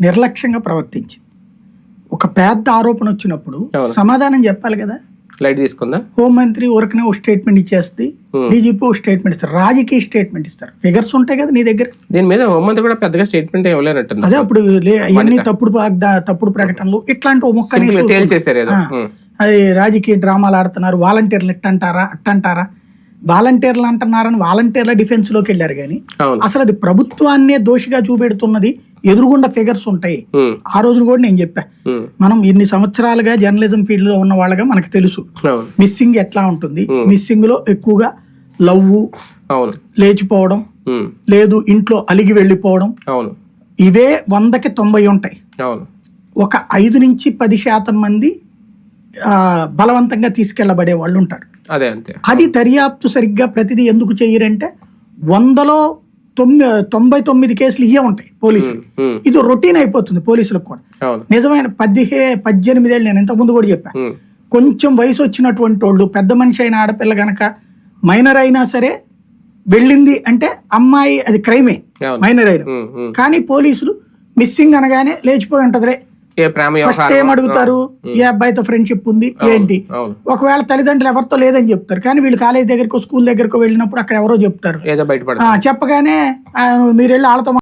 నిర్లక్ష్యంగా ప్రవర్తించింది. ఒక పెద్ద ఆరోపణ వచ్చినప్పుడు. సమాధానం చెప్పాలి కదా? లైట్ తీసుకుందా? హోంమంత్రి ఊరికనే ఒక స్టేట్మెంట్ ఇచ్చేస్తుంది. డీజీపీ ఒక స్టేట్మెంట్ ఇస్తారు. రాజకీయ స్టేట్మెంట్ ఇస్తారు. ఫిగర్స్ ఉంటాయి కదా నీ దగ్గర? దీని మీద హోంమంత్రి కూడా పెద్దగా స్టేట్మెంట్ ఇవ్వలేనట్టుంది. అదే అప్పుడు ఇవన్నీ తప్పుడు తప్పుడు ప్రకటనలు ఇట్లాంటి ఓ ముక్క. అది రాజకీయ డ్రామాలు ఆడుతున్నారు వాలంటీర్లు ఇట్టంటారా అట్టంటారా? వాలంటీర్లు అంటున్నారని వాలంటీర్ల డిఫెన్స్లోకి వెళ్ళారు కానీ అసలు అది ప్రభుత్వాన్నే దోషిగా చూపెడుతున్నది ఎదురుగుండా ఫిగర్స్ ఉంటాయి. ఆ రోజున కూడా నేను చెప్పా. మనం ఇన్ని సంవత్సరాలుగా జర్నలిజం ఫీల్డ్లో ఉన్న వాళ్ళగా మనకు తెలుసు. మిస్సింగ్ ఎట్లా ఉంటుంది? మిస్సింగ్లో ఎక్కువగా అవును. లేచిపోవడం. లేదు ఇంట్లో అలిగి వెళ్ళిపోవడం. ఇవే వందకి తొంభై ఉంటాయి. ఒక ఐదు నుంచి పది శాతం మంది బలవంతంగా తీసుకెళ్ళబడే వాళ్ళు ఉంటారు అదే అంతే. అది దర్యాప్తు సరిగ్గా ప్రతిదీ ఎందుకు చేయరంటే వందలో తొమ్మిది తొంభై తొమ్మిది కేసులు ఇవే ఉంటాయి పోలీసులు. ఇది రొటీన్ అయిపోతుంది పోలీసులకు కూడా. నిజమైన పదిహే పద్దెనిమిది ఏళ్ళు నేను ఇంతకుముందు కూడా చెప్పా. ఉమ్. కొంచెం వయసు వచ్చినటువంటి వాళ్ళు పెద్ద మనిషి అయిన ఆడపిల్ల గనక మైనర్ అయినా సరే వెళ్ళింది అంటే అమ్మాయి అది క్రైమే. మైనర్ అయిన. కానీ పోలీసులు మిస్సింగ్ అనగానే లేచిపోయి ఉంటదిలే. ఏ అడుగుతారు? ఏ అబ్బాయితో ఫ్రెండ్షిప్ ఉంది? ఏంటి? ఒకవేళ తల్లిదండ్రులు ఎవరితో లేదని చెప్తారు కానీ వీళ్ళు కాలేజ్ దగ్గరకు స్కూల్ దగ్గరకు వెళ్ళినప్పుడు అక్కడ ఎవరో చెప్తారు. ఏదో బయటపడ ఆ, చెప్పగానే మీరు వెళ్ళి వాళ్ళతో